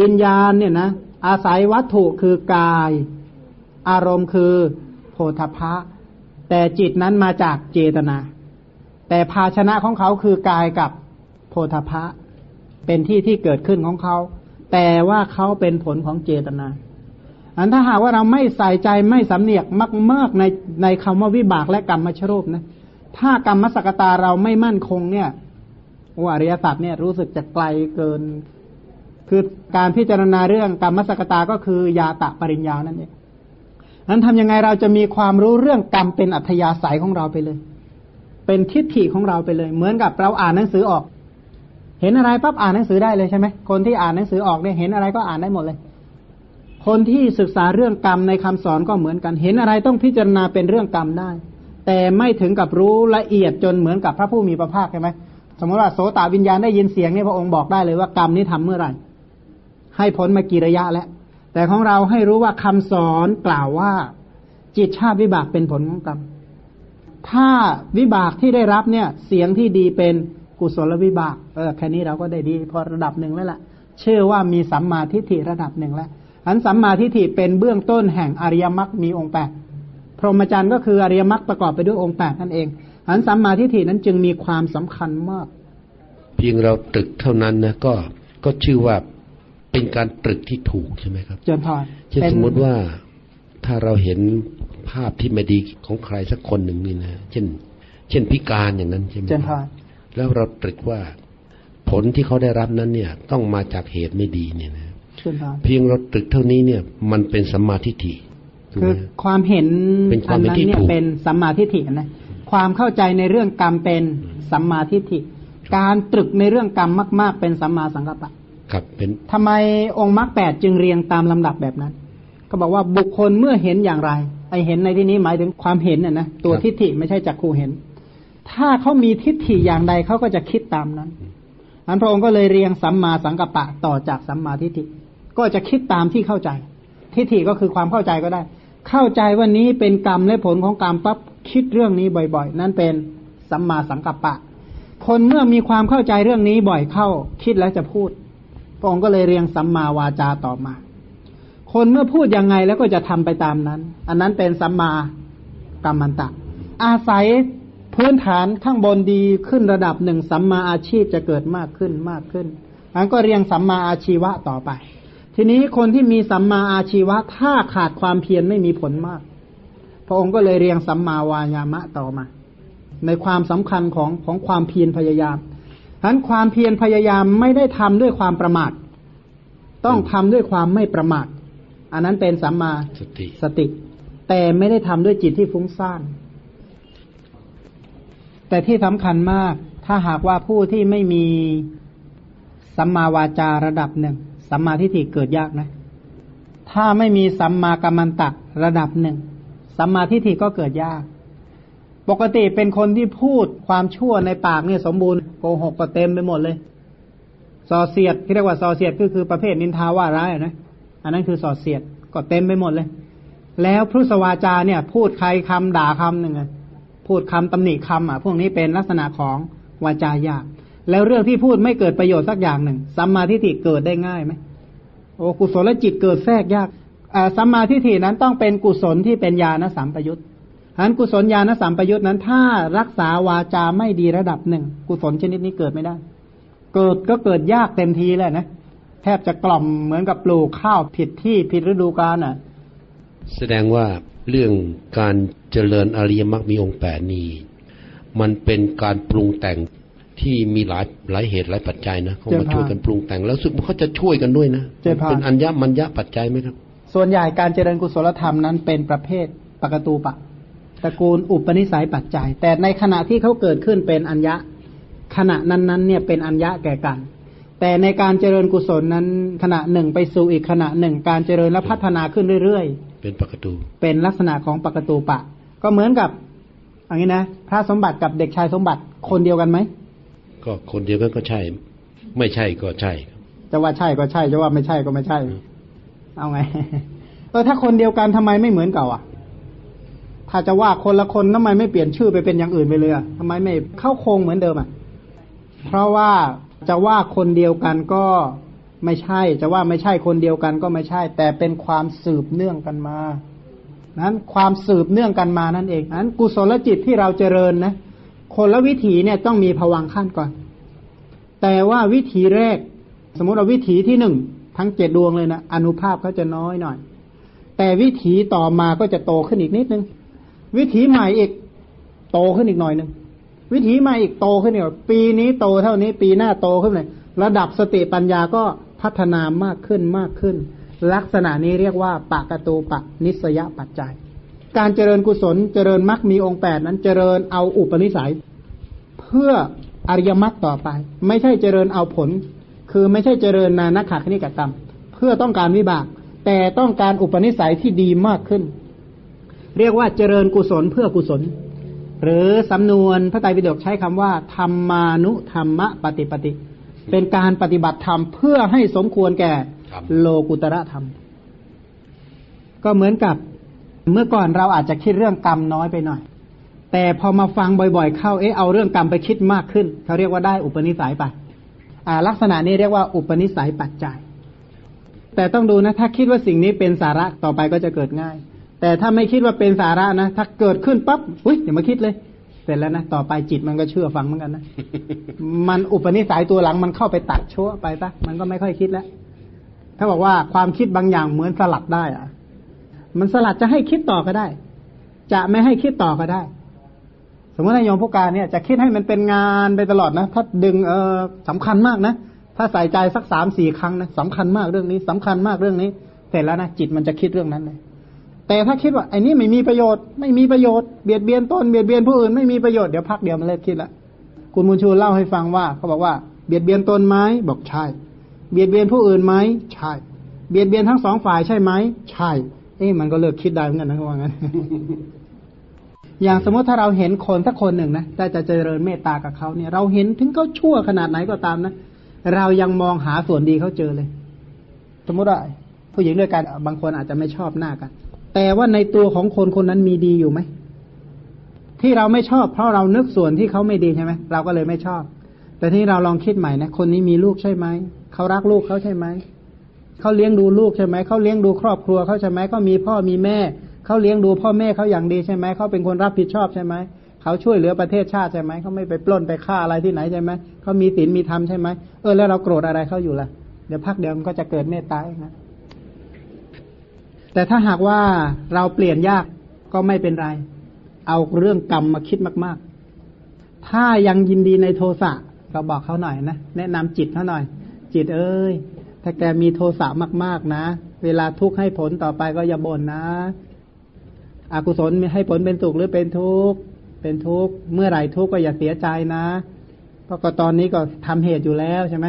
วิญญาณเนี่ยนะอาศัยวัตถุคือกาย อารมณ์คือโพธพะ แต่จิตนั้นมาจากเจตนา แต่ภาชนะของเขาคือกายกับโพธพะ เป็นที่ที่เกิดขึ้นของเขา แต่ว่าเขาเป็นผลของเจตนาอันถ้าหากว่าเราไม่ใส่ใจไม่สำเนียกมากๆในในคำว่าวิบากและกรรมมชรูปนะถ้ากรรมสกตาเราไม่มั่นคงเนี่ยโออริยสัจเนี่ยรู้สึกจะไกลเกิน คือการพิจารณาเรื่องกรรมสกตาก็คือยาตะปริญญานั่นเองนั้นทำยังไงเราจะมีความรู้เรื่องกรรมเป็นอัธยาศัยของเราไปเลย เป็นทิฏฐิของเราไปเลย เหมือนกับเราอ่านหนังสือออก เห็นอะไรปั๊บอ่านหนังสือได้เลยใช่ไหมคนที่อ่านหนังสือออกเนี่ยเห็นอะไรก็อ่านได้หมดเลย คนที่ศึกษาเรื่องกรรมในคำสอนก็เหมือนกัน เห็นอะไรต้องพิจารณาเป็นเรื่องกรรมได้ แต่ไม่ถึงกับรู้ละเอียดจนเหมือนกับพระผู้มีพระภาคใช่ไหมสมมติว่าโสตวิญญาณได้ยินเสียงเนี่ยพระองค์บอกได้เลยว่ากรรมนี้ทำเมื่อไหร่ ให้ผลมากี่ระยะแล้ว แต่ของเราให้รู้ว่าคำสอนกล่าวว่า จิตชาติวิบากเป็นผลของกรรม ถ้าวิบากที่ได้รับเนี่ย เสียงที่ดีเป็นกุศลวิบากเออแค่นี้เราก็ได้ดีพอระดับหนึ่งแล้วล่ะ เชื่อว่ามีสัมมาทิฏฐิระดับหนึ่งแล้วอันสัมมาทิฏฐิเป็นเบื้องต้นแห่งอริยมรรคมีองค์แปดพรหมจรรย์ก็คืออริยมรรคประกอบไปด้วยองค์แปดนั่นเองอันสัมมาทิฏฐินั้นจึงมีความสำคัญมาก เพียงเราตึกเท่านั้นนะก็ก็ชื่อว่า เป็นการตรึกที่ถูกใช่ไหมครับเจนพรเช่นเป็นสมมติว่าถ้าเราเห็นภาพที่ไม่ดีของใครสักคนหนึ่งนี่นะเช่น เช่นพิการอย่างนั้นใช่ไหมเจนพครับรแล้วเราตรึกว่าผลที่เขาได้รับนั้นเนี่ย ต้องมาจากเหตุไม่ดีเนี่ยนะเจนพรเพียงเราตรึกเท่านี้เนี่ย มันเป็นสัมมาทิฏฐิถูกคืไหอมความเห็นเป็นความเห็นอัที่เนี่ยถูกเป็นสัมมาทิฏฐินะความเข้าใจในเรื่องกรรมเป็นสัมมาทิฏฐิ การตรึกในเรื่องกรรมมาก ๆ เป็นสัมมาสังกัปปะ ครับเป็นทำไมองค์มรรคแปดจึงเรียงตามลำดับแบบนั้น ก็บอกว่าบุคคลเมื่อเห็นอย่างไรไอเห็นในที่นี้หมายถึงความเห็นน่ะนะตัวทิฏฐิไม่ใช่จักขูเห็น ถ้าเขามีทิฏฐิอย่างใดเขาก็จะคิดตามนั้นอันพระองค์ก็เลยเรียงสัมมาสังกัปปะต่อจากสัมมาทิฏฐิ ก็จะคิดตามที่เข้าใจ ทิฏฐิก็คือความเข้าใจก็ได้ เข้าใจว่านี้เป็นกรรมและผลของกรรมปั๊บคิดเรื่องนี้บ่อยๆ นั่นเป็นสัมมาสังกัปปะ คนเมื่อมีความเข้าใจเรื่องนี้บ่อยเข้า คิดแล้วจะพูด พระองค์ก็เลยเรียงสัมมาวาจาต่อมา คนเมื่อพูดยังไงแล้วก็จะทำไปตามนั้น อันนั้นเป็นสัมมากรรมันตะ อาศัยพื้นฐานข้างบนดีขึ้นระดับหนึ่งสัมมาอาชีพจะเกิดมากขึ้นมากขึ้นอันก็เรียงสัมมาอาชีวะต่อไป ทีนี้คนที่มีสัมมาอาชีวะถ้าขาดความเพียรไม่มีผลมาก พระองค์ก็เลยเรียงสัมมาวายามะต่อมา ในความสำคัญของของความเพียรพยายาม นั้นความเพียรพยายามไม่ได้ทำด้วยความประมาท ต้องทำด้วยความไม่ประมาท อันนั้นเป็นสัมมาสติสติ แต่ไม่ได้ทำด้วยจิตที่ฟุ้งซ่าน แต่ที่สำคัญมาก ถ้าหากว่าผู้ที่ไม่มีสัมมาวาจาระดับหนึ่ง สัมมาทิฏฐิเกิดยากนะ ถ้าไม่มีสัมมากัมมันตะระดับหนึ่ง สัมมาทิฏฐิก็เกิดยาก ปกติเป็นคนที่พูดความชั่วในปากเนี่ยสมบูรณ์โกหกก็เต็มไปหมดเลยส่อเสียดที่เรียกว่าส่อเสียดก็คือประเภทนินทาว่าร้ายนะอันนั้นคือส่อเสียดก็เต็มไปหมดเลย แล้วพุทธวาจาเนี่ย พูดใครคำด่าคำหนึ่งอะพูดคำตำหนิคำอะพวกนี้เป็นลักษณะของวาจายากแล้วเรื่องที่พูดไม่เกิดประโยชน์สักอย่างหนึ่งสัมมาทิฏฐิเกิดได้ง่ายไหมโอ้กุศลจิตเกิดแทรกยากอ่าสัมมาทิฏฐินั้นต้องเป็นกุศลที่เป็นญาณสัมปยุต ฉะนั้นกุศลญาณสัมปยุตนั้น ถ้ารักษาวาจาไม่ดีระดับหนึ่ง กุศลชนิดนี้เกิดไม่ได้ เกิดก็เกิดยากเต็มทีแล้วนะแทบจะกล่อมเหมือนกับปลูกข้าวผิดที่ผิดฤดูกาลอะ แสดงว่าเรื่องการเจริญอริยมรรคมีองค์แปดนี้มันเป็นการปรุงแต่งที่มีหลายหลายเหตุหลายปัจจัยนะเขามาเจริญพรช่วยกันปรุงแต่งแล้วซึ่งเขาจะช่วยกันด้วยนะเจริญพรเป็นอัญญมัญญปัจจัยไหมครับ ส่วนใหญ่การเจริญกุศลธรรมนั้นเป็นประเภทปกตูปะ ตระกูลอุปนิสัยปัจจัย แต่ในขณะที่เขาเกิดขึ้นเป็นอัญญะ ขณะนั้นๆเนี่ยเป็นอัญญะแก่กัน แต่ในการเจริญกุศลนั้นขณะหนึ่งไปสู่อีกขณะหนึ่ง การเจริญและพัฒนาขึ้นเรื่อยๆ เป็นปกตูเป็นลักษณะของปกตูปะ ก็เหมือนกับอย่างนี้นะพระสมบัติกับเด็กชายสมบัติคนเดียวกันไหมก็คนเดียวกันก็ใช่ ไม่ใช่ก็ใช่ครับจะว่าใช่ก็ใช่จะว่าไม่ใช่ก็ไม่ใช่ เอาไงเออถ้าคนเดียวกันทำไมไม่เหมือนเก่าอะ ถ้าจะว่าคนละคนทำไมไม่เปลี่ยนชื่อไปเป็นอย่างอื่นไปเลยทำไมไม่เข้าโครงเหมือนเดิมอะ เพราะว่าจะว่าคนเดียวกันก็ไม่ใช่ จะว่าไม่ใช่คนเดียวกันก็ไม่ใช่ แต่เป็นความสืบเนื่องกันมา นั้นความสืบเนื่องกันมานั่นเองนั้นกุศลจิตที่เราเจริญนะ คนละวิถีเนี่ยต้องมีผวังขั้นก่อน แต่ว่าวิถีแรก สมมติเราวิถีที่หนึ่งทั้งเจ็ดดวงเลยนะอนุภาพเขาจะน้อยหน่อย แต่วิถีต่อมาก็จะโตขึ้นอีกนิดนึง วิถีใหม่อีกโตขึ้นอีกหน่อยหนึ่งวิถีใหม่อีกโตขึ้นอีกปีนี้โตเท่านี้ปีหน้าโตขึ้นเลยระดับสติปัญญาก็พัฒนามากขึ้นมากขึ้น ลักษณะนี้เรียกว่าปะกะตูปะนิสยปัจจัย การเจริญกุศลเจริญมรรคมีองค์แปดนั้นเจริญเอาอุปนิสัย เพื่ออริยมรรคต่อไป ไม่ใช่เจริญเอาผล คือไม่ใช่เจริญนานักขาคณิกกรรม เพื่อต้องการวิบาก แต่ต้องการอุปนิสัยที่ดีมากขึ้น เรียกว่าเจริญกุศลเพื่อกุศล หรือสำนวนพระไตรปิฎกใช้คำว่า ธรรมานุธรรมะปฏิปติ เป็นการปฏิบัติธรรมเพื่อให้สมควรแก่ครับโลกุตระธรรม ก็เหมือนกับเมื่อก่อนเราอาจจะคิดเรื่องกรรมน้อยไปหน่อย แต่พอมาฟังบ่อยๆ เข้าเอ๊ะเอาเรื่องกรรมไปคิดมากขึ้นเขาเรียกว่าได้อุปนิสัยไปอ่าลักษณะนี้เรียกว่าอุปนิสัยปัจจัย แต่ต้องดูนะถ้าคิดว่าสิ่งนี้เป็นสาระต่อไปก็จะเกิดง่าย แต่ถ้าไม่คิดว่าเป็นสาระนะ ถ้าเกิดขึ้นปั๊บอุ้ยอย่ามาคิดเลย เสร็จแล้วนะ ต่อไปจิตมันก็เชื่อฟังเหมือนกันนะ มันอุปนิสัยตัวหลังมันเข้าไปตัดชั่วไปปะมันก็ไม่ค่อยคิดแล้ว ถ้าบอกว่าความคิดบางอย่างเหมือนสลัดได้อะมันสลัดจะให้คิดต่อก็ได้ จะไม่ให้คิดต่อก็ได้ สมมตินายโยมผู้การเนี่ย จะคิดให้มันเป็นงานไปตลอดนะ ถ้าดึงเออสำคัญมากนะ ถ้าใส่ใจสักสามสี่ครั้งนะสำคัญมากเรื่องนี้สำคัญมากเรื่องนี้ เสร็จแล้วนะจิตมันจะคิดเรื่องนั้นเลย แต่ถ้าคิดว่าไอ้นี่ไม่มีประโยชน์ไม่มีประโยชน์เบียดเบียนตนเบียดเบียนผู้อื่นไม่มีประโยชน์เดี๋ยวพักเดียวมันเลิกคิดละคุณมุนชูเล่าให้ฟังว่าเขาบอกว่าเบียดเบียนตนไหมบอกใช่ เบียดเบียนผู้อื่นไหมใช่ เบียดเบียนทั้งสองฝ่ายใช่ไหมใช่ เอ๊ะมันก็เลิกคิดได้เหมือนกันนะเขาว่างั้นอย่างสมมติถ้าเราเห็นคนสักคนหนึ่งนะแต่จะเจริญเมตตากับเขาเนี่ย เราเห็นถึงเขาชั่วขนาดไหนก็ตามนะเรายังมองหาส่วนดีเขาเจอเลย สมมติว่าผู้หญิงด้วยกันบางคนอาจจะไม่ชอบหน้ากัน แต่ว่าในตัวของคนคนนั้นมีดีอยู่ไหม ที่เราไม่ชอบเพราะเรานึกส่วนที่เขาไม่ดีใช่ไหมเราก็เลยไม่ชอบ แต่ที่เราลองคิดใหม่นะคนนี้มีลูกใช่ไหมเขารักลูกเขาใช่ไหมเขาเลี้ยงดูลูกใช่ไหมเขาเลี้ยงดูครอบครัวเขาใช่ไหมเขามีพ่อมีแม่เขาเลี้ยงดูพ่อแม่เขาอย่างดีใช่ไหมเขาเป็นคนรับผิดชอบใช่ไหมเขาช่วยเหลือประเทศชาติใช่ไหมเขาไม่ไปปล้นไปฆ่าอะไรที่ไหนใช่ไหมเขามีศีลมีธรรมใช่ไหมเออแล้วเราโกรธอะไรเขาอยู่ล่ะเดี๋ยวพักเดียวมันก็จะเกิดเมตตาเองนะ แต่ถ้าหากว่าเราเปลี่ยนยากก็ไม่เป็นไร เอาเรื่องกรรมมาคิดมาก ๆ ถ้ายังยินดีในโทสะก็บอกเขาหน่อยนะแนะนำจิตเขาหน่อย จิตเอ้ยถ้าแกมีโทสะมาก ๆนะ เวลาทุกข์ให้ผลต่อไปก็อย่าบ่นนะ อกุศลมีให้ผลเป็นสุขหรือเป็นทุกข์เป็นทุกข์เมื่อไหร่ทุกข์ก็อย่าเสียใจนะเพราะก็ตอนนี้ก็ทำเหตุอยู่แล้วใช่ไหม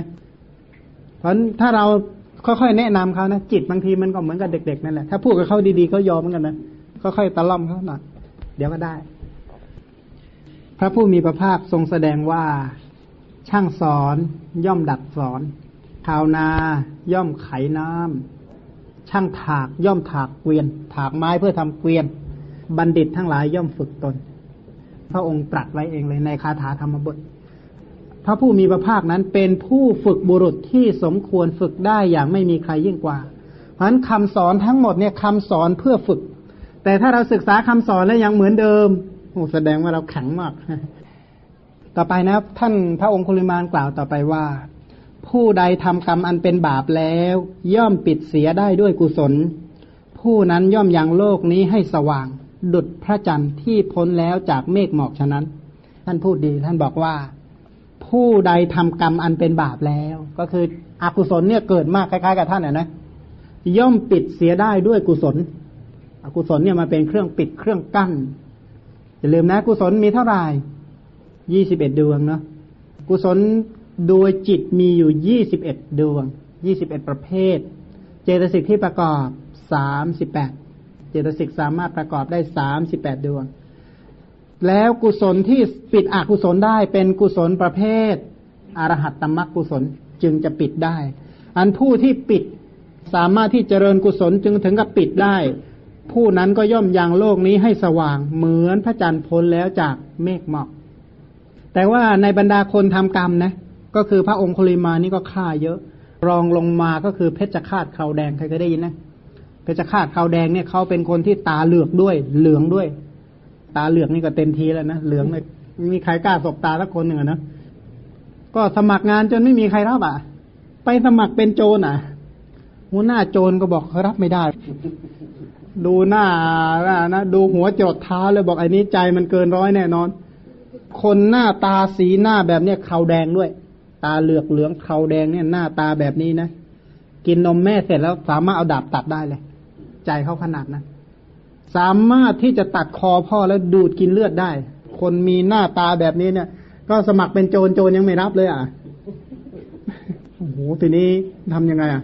เพราะถ้าเรา ค่อยๆแนะนำเขานะจิตบางทีมันก็เหมือนกับเด็กๆนั่นแหละถ้าพูดกับเขาดีๆเขายอมเหมือนกันนะค่อยๆตะล่อมเขาหน่อยเดี๋ยวก็ได้ พระผู้มีพระภาคทรงแสดงว่าช่างสอนย่อมดัดสอนชาวนาย่อมไขน้ำช่างถากย่อมถากเกวียน ถากไม้เพื่อทำเกวียน บัณฑิตทั้งหลายย่อมฝึกตน พระองค์ตรัสไว้เองเลยในคาถาธรรมบท พระผู้มีพระภาคนั้นเป็นผู้ฝึกบุรุษที่สมควรฝึกได้อย่างไม่มีใครยิ่งกว่า เพราะฉะนั้นคำสอนทั้งหมดเนี่ยคำสอนเพื่อฝึก แต่ถ้าเราศึกษาคำสอนแล้วยังเหมือนเดิมโอ้แสดงว่าเราแข็งมาก ต่อไปนะท่านพระองคุลิมานกล่าวต่อไปว่า ผู้ใดทำกรรมอันเป็นบาปแล้ว ย่อมปิดเสียได้ด้วยกุศล ผู้นั้นย่อมยังโลกนี้ให้สว่าง ดุดพระจันทร์ที่พ้นแล้วจากเมฆหมอกฉะนั้น ท่านพูดดีท่านบอกว่า ผู้ใดทำกรรมอันเป็นบาปแล้ว ก็คืออกุศลเนี่ยเกิดมากคล้ายๆกับท่านนะนะย่อมปิดเสียได้ด้วยกุศล อกุศลเนี่ยมาเป็นเครื่องปิดเครื่องกั้นอย่าลืมนะ กุศลมีเท่าไหร่ยี่สิบเอ็ดดวงเนาะกุศลโดยจิตมีอยู่ยี่สิบเอ็ดดวงยี่สิบเอ็ดประเภท เจตสิกที่ประกอบสามสิบแปดเจตสิกสามารถประกอบได้สามสิบแปดดวง แล้วกุศลที่ปิดอกุศลได้เป็นกุศลประเภท อรหัตตมรรคกุศลจึงจะปิดได้ อันผู้ที่ปิดสามารถที่เจริญกุศลจึงถึงกับปิดได้ ผู้นั้นก็ย่อมยังโลกนี้ให้สว่างเหมือนพระจันทร์พ้นแล้วจากเมฆหมอก แต่ว่าในบรรดาคนทำกรรมนะ ก็คือพระองคุลิมานี่ก็ฆ่าเยอะ รองลงมาก็คือเพชฌฆาตขาวแดงใครเคยได้ยินนะเพชฌฆาตขาวแดงเนี่ยเขาเป็นคนที่ตาเหลือกด้วยเหลืองด้วย ตาเหลือกนี่ก็เต็มทีแล้วนะเหลืองเลยมีใครกล้าสบตาสักคนหนึ่งอนะก็สมัครงานจนไม่มีใครรับอะ ไปสมัครเป็นโจรอะหัวหน้าโจรก็บอกรับไม่ได้ ดูหน้านะดูหัวจดเท้าเลยบอกไอ้นี้ใจมันเกินร้อยแน่นอน คนหน้าตาสีหน้าแบบเนี้ยเขาแดงด้วย ตาเหลือกเหลืองเขาแดงเนี่ยหน้าตาแบบนี้นะกินนมแม่เสร็จแล้วสามารถเอาดาบตัดได้เลย ใจเขาขนาดนั้น สามารถที่จะตัดคอพ่อแล้วดูดกินเลือดได้ คนมีหน้าตาแบบนี้เนี่ย ก็สมัครเป็นโจรโจรยังไม่รับเลยอะโอ้โหทีนี้ทำยังไงอะ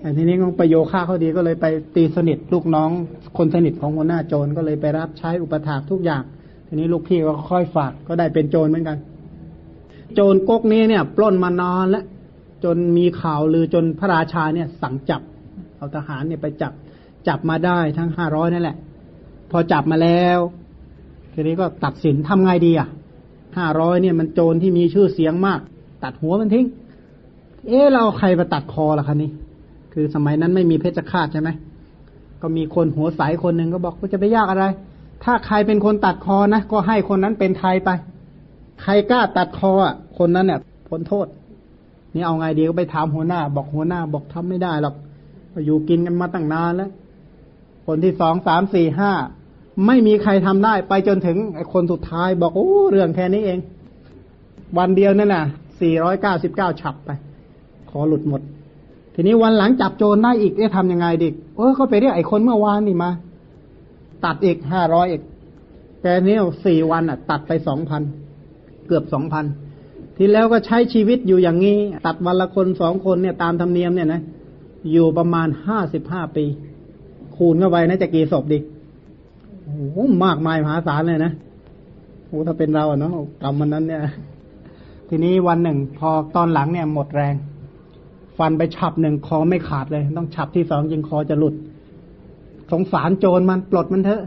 แต่ทีนี้ของประโยค่าเขาดีก็เลยไปตีสนิทลูกน้อง คนสนิทของหัวหน้าโจรก็เลยไปรับใช้อุปถากทุกอย่าง ทีนี้ลูกพี่ก็ค่อยฝากก็ได้เป็นโจรเหมือนกัน โจรก๊กนี้เนี่ย ปล้นมานานแล้วจนมีข่าวลือจนพระราชาเนี่ยสั่งจับเอาทหารเนี่ยไปจับจับมาได้ทั้งห้าร้อยนั่นแหละ พอจับมาแล้วทีนี้ก็ตัดสินทำไงดีอะห้าร้อยเนี่ยมันโจรที่มีชื่อเสียงมาก ตัดหัวมันทิ้ง เอ๊เราใครมาตัดคอล่ะคะนี่คือสมัยนั้นไม่มีเพชฌฆาตใช่ไหมก็มีคนหัวใสคนหนึ่งก็บอกว่าจะไปยากอะไร ถ้าใครเป็นคนตัดคอนะก็ให้คนนั้นเป็นไทยไป ใครกล้าตัดคออะ คนนั้นเนี่ยพ้นโทษ นี่เอาไงดีก็ไปถามหัวหน้า บอกหัวหน้าบอกทำไม่ได้หรอกอยู่กินกันมาตั้งนานแล้ว คนที่สองสามสี่ห้า ไม่มีใครทำได้ไปจนถึงไอ้คนสุดท้ายบอกโอ้เรื่องแค่นี้เอง วันเดียวนั่นน่ะสี่ร้อยเก้าสิบเก้าฉับไป ขอหลุดหมด ทีนี้วันหลังจับโจรได้อีกจะทำยังไงดิเออเขาไปเรียกไอ้คนเมื่อวานนี่มา ตัดอีกห้าร้อยอีกแต่เนี้สี่วันอะ ตัดไปสองพันเกือบสองพันทีแล้วก็ใช้ชีวิตอยู่อย่างนี้ ตัดวันละคนสองคนเนี่ยตามธรรมเนียมเนี่ยนะอยู่ประมาณห้าสิบห้าปี คูณเข้าไปนะจะกี่ศพดิโอ้ โหมากมายมหาศาลเลยนะโอ้ถ้าเป็นเราอะเนาะกรรมมันนั้นเนี่ย ทีนี้วันหนึ่ง พอตอนหลังเนี่ยหมดแรง ฟันไปฉับหนึ่งคอไม่ขาดเลย ต้องฉับที่สองยิงคอจะหลุด สงสารโจรมันปลดมันเถอะ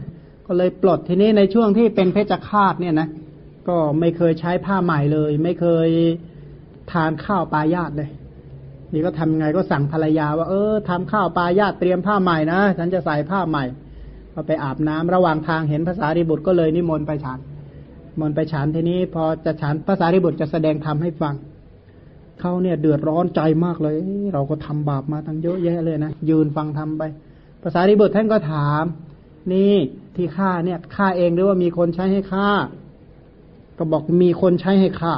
ก็เลยปลดทีนี้ในช่วงที่เป็นเพชฌฆาตเนี่ยนะก็ไม่เคยใช้ผ้าใหม่เลย ไม่เคยทานข้าวปลายาตเลย นี่ก็ทำไงก็สั่งภรรยาว่าเออทำข้าวปลายาตเตรียมผ้าใหม่นะฉันจะใส่ผ้าใหม่ ก็ไปอาบน้ำระหว่างทางเห็นภาษาริบุตรก็เลยนิมนต์ไปฉันมนต์ไปฉันทีนี้ พอจะฉันภาษาริบุตรจะแสดงธรรมให้ฟังเขาเนี่ยเดือดร้อนใจมากเลย เราก็ทำบาปมาตั้งเยอะแยะเลยนะยืนฟังทำไป ภาษาริบุตรท่านก็ถาม นี่ที่ฆ่าเนี่ยฆ่าเองหรือว่ามีคนใช้ให้ฆ่า ก็บอกมีคนใช้ให้ฆ่า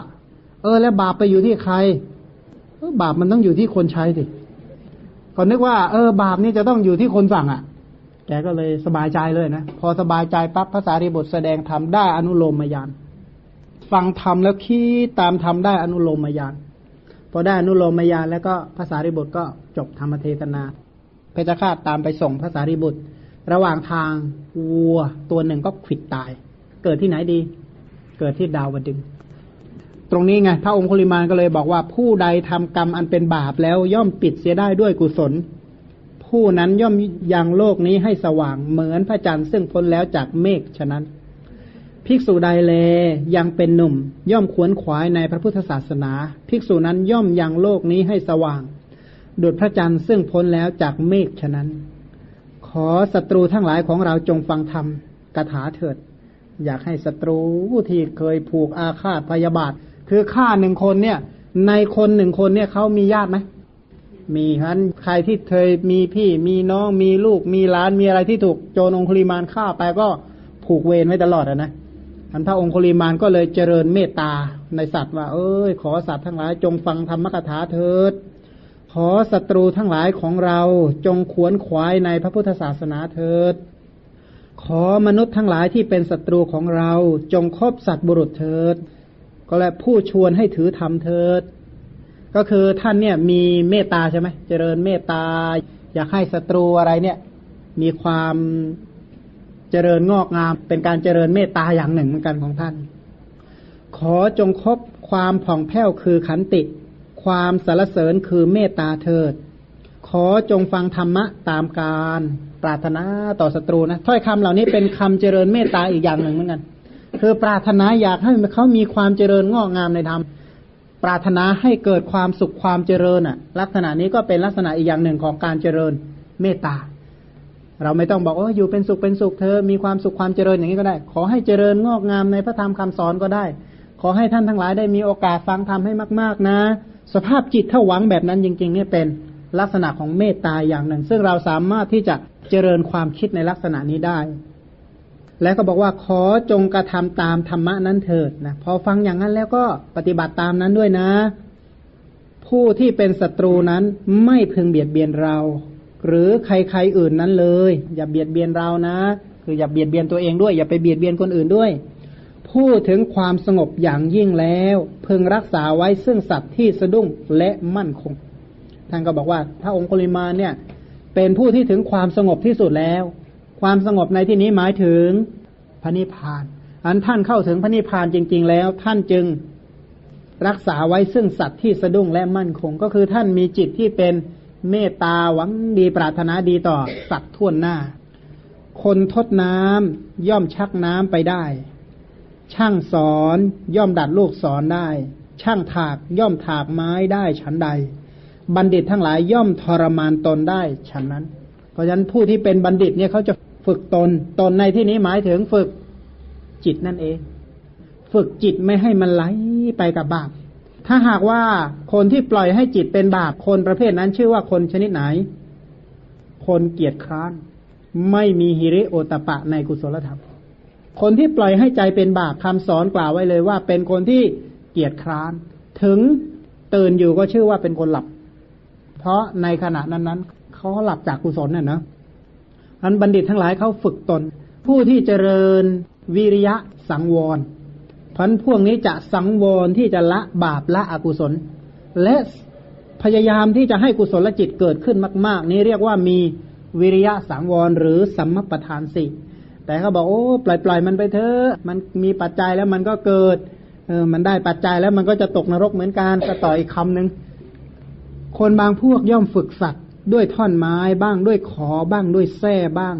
เออ แล้วบาปไปอยู่ที่ใครเออบาปมันต้องอยู่ที่คนใช้สิก็นึกว่า เออบาปนี่จะต้องอยู่ที่คนสั่งอะ่ะ แกก็เลยสบายใจเลยนะ พอสบายใจปั๊บภาษาริบุตรแสดงธรรมได้อนุโลมมายานฟังธรรมแล้วคิดตามธรรมได้อนุโลมมายานพอได้อนุโลมมายานแล้วก็ภาษาริบุตรก็จบธรรมเทศนา เพชฌฆาตตามไปส่งภาษาริบุตรระหว่างทางวัวตัวหนึ่งก็ขิดตาย เกิดที่ไหนดี เกิดที่ดาวดึง ตรงนี้ไงพระองคุลิมานก็เลยบอกว่าผู้ใดทำกรรมอันเป็นบาปแล้วย่อมปิดเสียได้ด้วยกุศล ผู้นั้นย่อมยังโลกนี้ให้สว่างเหมือนพระจันทร์ซึ่งพ้นแล้วจากเมฆฉะนั้น ภิกษุใดแลยังเป็นหนุ่ม ย่อมขวนขวายในพระพุทธศาสนา ภิกษุนั้นย่อมยังโลกนี้ให้สว่างดุจพระจันทร์ซึ่งพ้นแล้วจากเมฆฉะนั้น ขอศัตรูทั้งหลายของเราจงฟังธรรมกถาเถิด อยากให้ศัตรูที่เคยผูกอาฆาตพยาบาท คือฆ่าหนึ่งคนเนี่ย ในคนหนึ่งคนเนี่ยเขามีญาติไหม มีฉะนั้นใครที่เคยมีพี่มีน้องมีลูกมีหลานมีอะไรที่ถูกโจรองคุลิมานฆ่าไปก็ผูกเวรไว้ตลอดอะนะอันพระองคุลิมานก็เลยเจริญเมตตาในสัตว์ว่า เอ้ย ขอสัตว์ทั้งหลายจงฟังธรรมกถาเถิด ขอศัตรูทั้งหลายของเราจงขวนขวายในพระพุทธศาสนาเถิด ขอมนุษย์ทั้งหลายที่เป็นศัตรูของเราจงคบสัตว์บุรุษเถิด ก็และผู้ชวนให้ถือธรรมเถิด ก็คือท่านเนี่ยมีเมตตาใช่ไหมเจริญเมตตา อยากให้ศัตรูอะไรเนี่ย มีความเจริญงอกงาม เป็นการเจริญเมตตาอย่างหนึ่งเหมือนกันของท่าน ขอจงคบความผ่องแผ้วคือขันติ ความสรรเสริญคือเมตตาเถิด ขอจงฟังธรรมะตามการปรารถนาต่อศัตรูนะถ้อยคำเหล่านี้เป็นคำเจริญเมตตาอีกอย่างหนึ่งเหมือนกัน คือปรารถนาอยากให้เขามีความเจริญงอกงามในธรรม ปรารถนาให้เกิดความสุขความเจริญอะ ลักษณะนี้ก็เป็นลักษณะอีกอย่างหนึ่งของการเจริญเมตตา เราไม่ต้องบอกว่าอยู่เป็นสุขเป็นสุขเธอ มีความสุขความเจริญอย่างนี้ก็ได้ ขอให้เจริญงอกงามในพระธรรมคำสอนก็ได้ ขอให้ท่านทั้งหลายได้มีโอกาสฟังธรรมให้มาก ๆ นะ สภาพจิตถ้าหวังแบบนั้นจริง ๆ เนี่ยเป็นลักษณะของเมตตาอย่างหนึ่ง ซึ่งเราสามารถที่จะเจริญความคิดในลักษณะนี้ได้ แล้วก็บอกว่าขอจงกระทำตามธรรมะนั้นเถิดนะพอฟังอย่างนั้นแล้วก็ปฏิบัติตามนั้นด้วยนะ ผู้ที่เป็นศัตรูนั้นไม่พึงเบียดเบียนเรา หรือใครๆอื่นนั้นเลย อย่าเบียดเบียนเรานะ คืออย่าเบียดเบียนตัวเองด้วย อย่าไปเบียดเบียนคนอื่นด้วย พูดถึงความสงบอย่างยิ่งแล้ว พึงรักษาไว้ซึ่งสัตว์ที่สะดุ้งและมั่นคงท่านก็บอกว่า ถ้าองคุลิมาเนี่ย เป็นผู้ที่ถึงความสงบที่สุดแล้ว ความสงบในที่นี้หมายถึงพระนิพพาน อันท่านเข้าถึงพระนิพพานจริง ๆ แล้ว ท่านจึงรักษาไว้ซึ่งสัตว์ที่สะดุ้งและมั่นคง ก็คือท่านมีจิตที่เป็นเมตตาหวังดีปรารถนาดีต่อสัตว์ทั่วหน้า คนทดน้ำย่อมชักน้ำไปได้ ช่างสอนย่อมดัดลูกสอนได้ ช่างถากย่อมถากไม้ได้ฉันใด บัณฑิตทั้งหลายย่อมทรมานตนได้ฉันนั้น เพราะฉะนั้นผู้ที่เป็นบัณฑิตเนี่ยเขาจะ ฝึกตน ตนในที่นี้หมายถึงฝึกจิตนั่นเอง ฝึกจิตไม่ให้มันไหลไปกับบาป ถ้าหากว่าคนที่ปล่อยให้จิตเป็นบาป คนประเภทนั้นชื่อว่าคนชนิดไหน คนเกียจคร้าน ไม่มีฮิริโอตปะในกุศลธรรม คนที่ปล่อยให้ใจเป็นบาปคำสอนกล่าวไว้เลยว่า เป็นคนที่เกียจคร้าน ถึงตื่นอยู่ก็ชื่อว่าเป็นคนหลับ เพราะในขณะนั้นนั้นเขาหลับจากกุศลน่ะนะ อันบัณฑิตทั้งหลายเขาฝึกตน ผู้ที่เจริญวิริยะสังวรพันพวกนี้จะสังวรที่จะละบาปละอกุศล และพยายามที่จะให้กุศลจิตเกิดขึ้นมาก ๆ นี้เรียกว่ามีวิริยะสังวรหรือสัมมปทานสี่แต่เขาบอกโอ้ปล่อยปล่อยมันไปเถอะมันมีปัจจัยแล้วมันก็เกิดเออมันได้ปัจจัยแล้วมันก็จะตกนรกเหมือนกันก็ต่ออีกคำหนึ่งคนบางพวกย่อมฝึกสัตว์ ด้วยท่อนไม้บ้างด้วยขอบ้างด้วยแส้บ้าง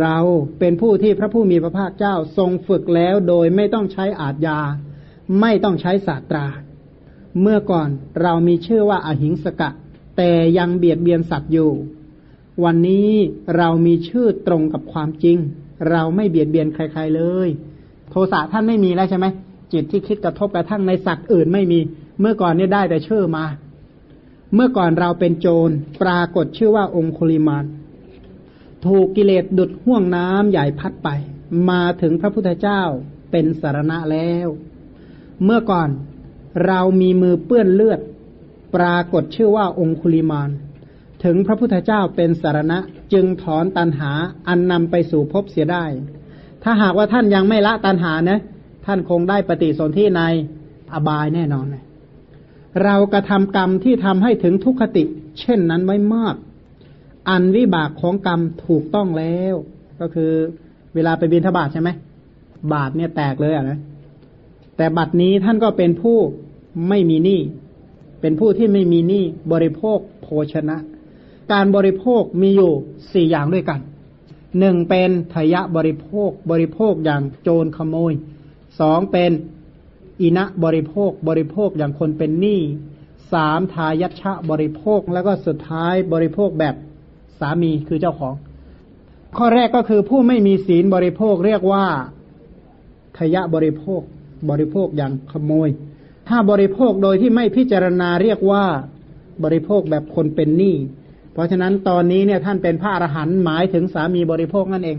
เราเป็นผู้ที่พระผู้มีพระภาคเจ้าทรงฝึกแล้วโดยไม่ต้องใช้อาทยา ไม่ต้องใช้ศาสตรา เมื่อก่อนเรามีชื่อว่าอาหิงสกะ แต่ยังเบียดเบียนสัตว์อยู่ วันนี้เรามีชื่อตรงกับความจริง เราไม่เบียดเบียนใคร ๆเลย โทสะท่านไม่มีแล้วใช่ไหมจิตที่คิดกระทบกระทั่งในสัตว์อื่นไม่มี เมื่อก่อนเนี่ยได้แต่ชื่อมา เมื่อก่อนเราเป็นโจรปรากฏชื่อว่าองคุลิมานถูกกิเลสดุดห่วงน้ำใหญ่พัดไป มาถึงพระพุทธเจ้าเป็นสารณะแล้ว เมื่อก่อนเรามีมือเปื้อนเลือด ปรากฏชื่อว่าองคุลิมานถึงพระพุทธเจ้าเป็นสารณะจึงถอนตันหาอันนำไปสู่ภพเสียได้ ถ้าหากว่าท่านยังไม่ละตันหานะ ท่านคงได้ปฏิสนธิในอบายแน่นอนเลย เรากระทำกรรมที่ทำให้ถึงทุกขติ เช่นนั้นไว้มาก อันวิบากของกรรมถูกต้องแล้ว ก็คือ เวลาไปบินทบาทใช่ไหมบาทเนี่ยแตกเลยอะนะแต่บัดนี้ท่านก็เป็นผู้ไม่มีหนี้เป็นผู้ที่ไม่มีหนี้บริโภคโภชนะ การบริโภคมีอยู่สี่อย่างด้วยกันหนึ่งเป็นทยะบริโภคบริโภคอย่างโจรขโมยสองเป็น อินะบริโภคบริโภคอย่างคนเป็นหนี้สามทายัชะบริโภคแล้วก็สุดท้ายบริโภคแบบสามีคือเจ้าของ ข้อแรกก็คือผู้ไม่มีศีลบริโภคเรียกว่าทยะบริโภค บริโภคอย่างขโมย ถ้าบริโภคโดยที่ไม่พิจารณาเรียกว่าบริโภคแบบคนเป็นหนี้เพราะฉะนั้นตอนนี้เนี่ยท่านเป็นพระอรหันต์หมายถึงสามีบริโภคนั่นเอง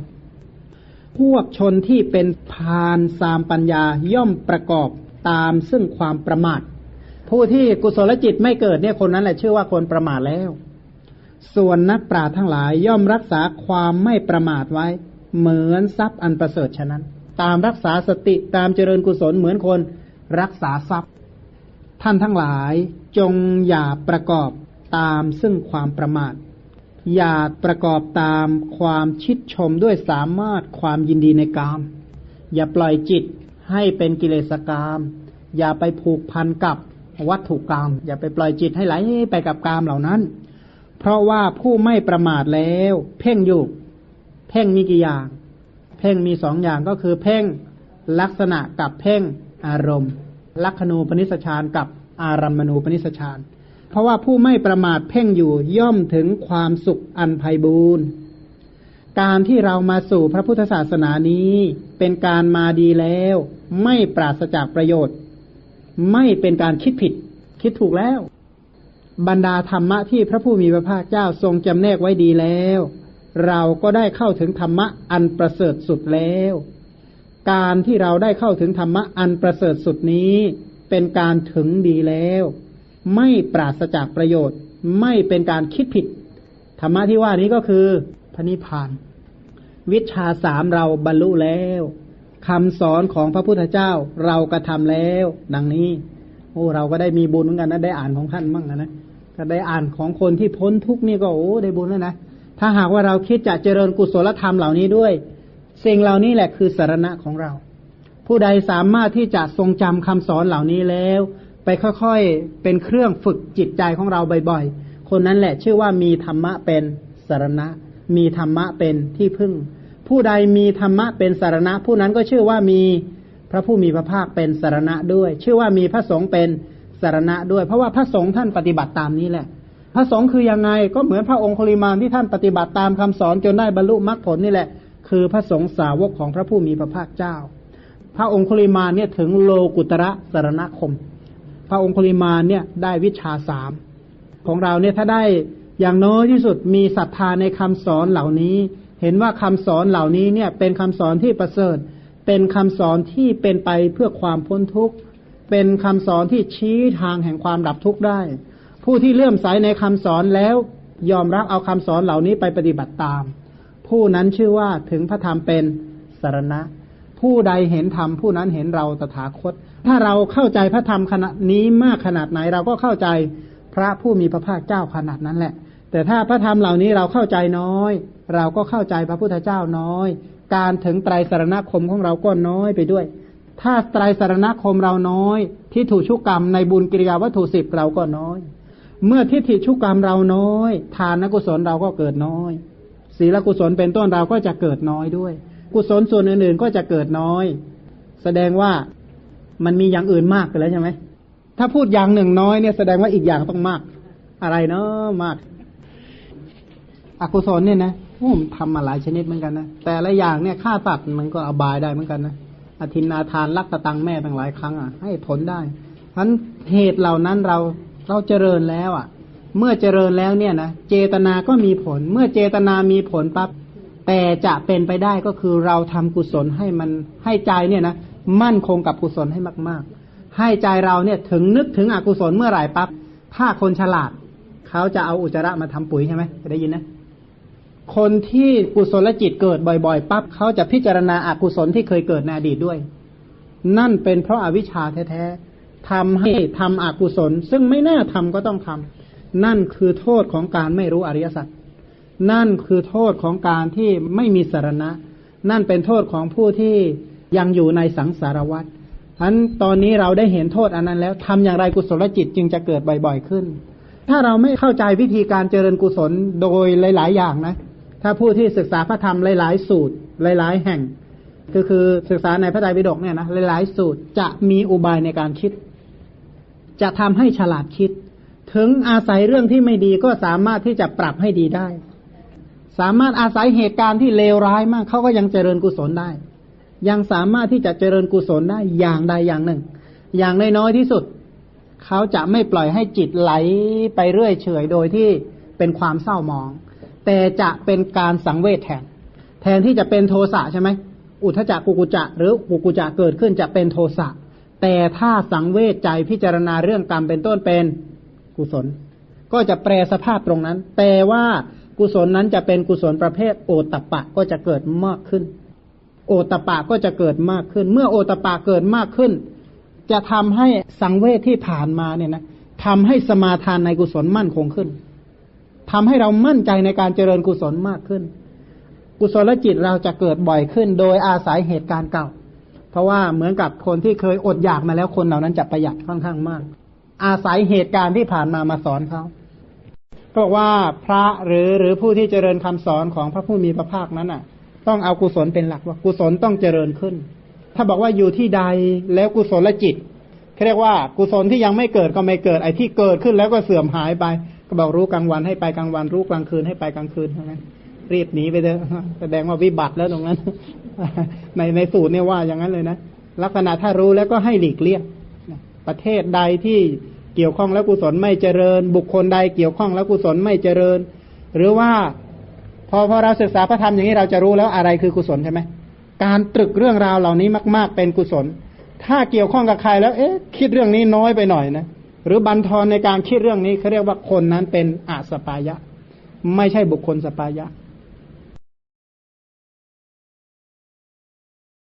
พวกชนที่เป็นพานสามปัญญาย่อมประกอบ ตามซึ่งความประมาท ผู้ที่กุศลจิตไม่เกิดเนี่ยคนนั้นแหละชื่อว่าคนประมาทแล้ว ส่วนนักปราชญ์ทั้งหลายย่อมรักษาความไม่ประมาทไว้ เหมือนทรัพย์อันประเสริฐฉะนั้น ตามรักษาสติตามเจริญกุศลเหมือนคนรักษาทรัพย์ ท่านทั้งหลายจงอย่าประกอบตามซึ่งความประมาท อย่าประกอบตามความชิดชมด้วยสามารถความยินดีในกาม อย่าปล่อยจิต ให้เป็นกิเลสกรรมอย่าไปผูกพันกับวัตถุกรรม อย่าไปปล่อยจิตให้ไหลไปกับกรรมเหล่านั้น เพราะว่าผู้ไม่ประมาทแล้ว เพ่งอยู่ เพ่งมีกี่อย่าง เพ่งมีสองอย่างก็คือเพ่งลักษณะกับเพ่งอารมณ์ ลักขณูปนิสชานกับอารัมมณูปนิสชานเพราะว่าผู้ไม่ประมาทเพ่งอยู่ย่อมถึงความสุขอันไพบูรณ์ การที่เรามาสู่พระพุทธศาสนานี้เป็นการมาดีแล้ว ไม่ปราศจากประโยชน์ ไม่เป็นการคิดผิด คิดถูกแล้ว บรรดาธรรมะที่พระผู้มีพระภาคเจ้าทรงจำแนกไว้ดีแล้ว เราก็ได้เข้าถึงธรรมะอันประเสริฐสุดแล้ว การที่เราได้เข้าถึงธรรมะอันประเสริฐสุดนี้ เป็นการถึงดีแล้ว ไม่ปราศจากประโยชน์ ไม่เป็นการคิดผิดธรรมะที่ว่านี้ก็คือ นิพพาน วิชาสามเราบรรลุแล้วคำสอนของพระพุทธเจ้าเรากระทำแล้ว ดังนี้ โอ้เราก็ได้มีบุญเหมือนกันนะได้อ่านของท่านมั่งนะก็ได้อ่านของคนที่พ้นทุกข์นี่ก็โอ้ได้บุญแล้วนะถ้าหากว่าเราคิดจะเจริญกุศลธรรมเหล่านี้ด้วย สิ่งเหล่านี้แหละคือสารณะของเรา ผู้ใดสามารถที่จะทรงจำคำสอนเหล่านี้แล้ว ไปค่อยๆเป็นเครื่องฝึกจิตใจของเราบ่อยๆ คนนั้นแหละชื่อว่ามีธรรมะเป็นสารณะ มีธรรมะเป็นที่พึ่ง ผู้ใดมีธรรมะเป็นสารณะ ผู้นั้นก็ชื่อว่ามีพระผู้มีพระภาคเป็นสารณะด้วย ชื่อว่ามีพระสงฆ์เป็นสารณะด้วย เพราะว่าพระสงฆ์ท่านปฏิบัติตามนี้แหละ พระสงฆ์คือยังไงก็เหมือนพระองคุลิมานที่ท่านปฏิบัติตามคำสอนจนได้บรรลุมรรคผลนี่แหละ คือพระสงฆ์สาวกของพระผู้มีพระภาคเจ้า พระองคุลิมานเนี่ยถึงโลกุตระสารณคม พระองคุลิมานเนี่ยได้วิชาสามของเราเนี่ยถ้าได้ อย่างน้อยที่สุดมีศรัทธาในคำสอนเหล่านี้ เห็นว่าคำสอนเหล่านี้เนี่ย เป็นคำสอนที่ประเสริฐ เป็นคำสอนที่เป็นไปเพื่อความพ้นทุกข์ เป็นคำสอนที่ชี้ทางแห่งความดับทุกข์ได้ ผู้ที่เลื่อมใสในคำสอนแล้วยอมรับเอาคำสอนเหล่านี้ไปปฏิบัติตาม ผู้นั้นชื่อว่าถึงพระธรรมเป็นสารณะ ผู้ใดเห็นธรรมผู้นั้นเห็นเราตถาคต ถ้าเราเข้าใจพระธรรมขณะนี้มากขนาดไหนเราก็เข้าใจพระผู้มีพระภาคเจ้าขนาดนั้นแหละ แต่ถ้าพระธรรมเหล่านี้เราเข้าใจน้อย เราก็เข้าใจพระพุทธเจ้าน้อย การถึงไตรสารณคมของเราก็น้อยไปด้วย ถ้าไตรสารณคมเราน้อย ที่ถูกชุกกรรมในบุญกิริยาวัตถุสิบเราก็น้อย เมื่อทิฏฐิชุกกรรมเราน้อย ทานกุศลเราก็เกิดน้อยศีลกุศลเป็นต้นเราก็จะเกิดน้อยด้วย กุศลส่วนอื่นๆก็จะเกิดน้อย แสดงว่ามันมีอย่างอื่นมากไปแล้วใช่ไหมถ้าพูดอย่างหนึ่งน้อยเนี่ยแสดงว่าอีกอย่างต้องมาก อะไรเนาะมาก อกุศลเนี่ยนะผมทำมาหลายชนิดเหมือนกันนะแต่ละอย่างเนี่ยฆ่าสัตว์มันก็อบายได้เหมือนกันนะอธินนาทานลักตะตังแม่ตั้งหลายครั้งอะ ให้ผลได้ฉะนั้นเหตุเหล่านั้นเราเราเจริญแล้วอะ เมื่อเจริญแล้วเนี่ยนะเจตนาก็มีผล เมื่อเจตนามีผลปั๊บแต่จะเป็นไปได้ก็คือเราทำกุศลให้มันให้ใจเนี่ยนะมั่นคงกับกุศลให้มาก ๆ ให้ใจเราเนี่ยถึงนึกถึงอกุศลเมื่อไหร่ปั๊บถ้าคนฉลาด เขาจะเอาอุจจาระมาทำปุ๋ยใช่ไหมได้ยินนะ คนที่กุศลจิตเกิดบ่อยๆปั๊บเขาจะพิจารณาอากุศลที่เคยเกิดในอดีตด้วย นั่นเป็นเพราะอาวิชชาแท้ๆทำให้ทำอกุศล ซึ่งไม่น่าทำก็ต้องทำนั่นคือโทษของการไม่รู้อริยสัจนั่นคือโทษของการที่ไม่มีสารณะ นั่นเป็นโทษของผู้ที่ยังอยู่ในสังสารวัฏฉะนั้นตอนนี้เราได้เห็นโทษอันนั้นแล้วทำอย่างไรกุศลจิตจึงจะเกิดบ่อยๆขึ้น ถ้าเราไม่เข้าใจวิธีการเจริญกุศลโดยหลาย ๆ อย่างนะ ถ้าผู้ที่ศึกษาพระธรรมหลาย ๆ สูตรหลาย ๆ แห่ง ก็คือศึกษาในพระไตรปิฎกเนี่ยนะหลาย ๆ สูตรจะมีอุบายในการคิด จะทำให้ฉลาดคิด ถึงอาศัยเรื่องที่ไม่ดีก็สามารถที่จะปรับให้ดีได้ สามารถอาศัยเหตุการณ์ที่เลวร้ายมากเขาก็ยังเจริญกุศลได้ ยังสามารถที่จะเจริญกุศลได้อย่างใดอย่างหนึ่ง อย่างน้อยๆที่สุดเขาจะไม่ปล่อยให้จิตไหลไปเรื่อยเฉยโดยที่เป็นความเศร้าหมอง แต่จะเป็นการสังเวชแทน แทนที่จะเป็นโทสะใช่ไหมอุทจักกุกุจะหรือกุกุจะเกิดขึ้นจะเป็นโทสะแต่ถ้าสังเวชใจพิจารณาเรื่องกรรมเป็นต้นเป็นกุศล ก็จะแปลสภาพตรงนั้น แต่ว่ากุศลนั้นจะเป็นกุศลประเภทโอตะปะก็จะเกิดมากขึ้น โอตะปะก็จะเกิดมากขึ้น เมื่อโอตะปะเกิดมากขึ้น จะทำให้สังเวชที่ผ่านมาเนี่ยนะทำให้สมาทานในกุศลมั่นคงขึ้น ทำให้เรามั่นใจในการเจริญกุศลมากขึ้น กุศลจิตเราจะเกิดบ่อยขึ้น โดยอาศัยเหตุการณ์เก่า เพราะว่าเหมือนกับคนที่เคยอดอยากมาแล้วคนเหล่านั้นจะประหยัดค่อนข้างมาก อาศัยเหตุการณ์ที่ผ่านมามาสอนเขาก็บอกว่าพระหรือหรือผู้ที่เจริญคำสอนของพระผู้มีพระภาคนั้นอะ ต้องเอากุศลเป็นหลักว่ากุศลต้องเจริญขึ้น ถ้าบอกว่าอยู่ที่ใดแล้วกุศลจิตเขาเรียกว่ากุศลที่ยังไม่เกิดก็ไม่เกิดไอ้ที่เกิดขึ้นแล้วก็เสื่อมหายไป ก็บอกรู้กลางวันให้ไปกลางวัน รู้กลางคืนให้ไปกลางคืนเท่านั้นรีบหนีไปเถอะแสดงว่าวิบัติแล้วตรงนั้น ในในสูตรเนี่ยว่าอย่างนั้นเลยนะลักษณะถ้ารู้แล้วก็ให้หลีกเลี่ยงประเทศใดที่เกี่ยวข้องแล้วกุศลไม่เจริญ บุคคลใดเกี่ยวข้องแล้วกุศลไม่เจริญ หรือว่าพอพอเราศึกษาพระธรรมอย่างนี้เราจะรู้แล้วอะไรคือกุศลใช่ไหมการตรึกเรื่องราวเหล่านี้มาก ๆ เป็นกุศล ถ้าเกี่ยวข้องกับใครแล้ว เอ๊ะ คิดเรื่องนี้น้อยไปหน่อยนะ หรือบันทอนในการคิดเรื่องนี้เขาเรียกว่าคนนั้นเป็นอาสปายะ ไม่ใช่บุคคลสปายะ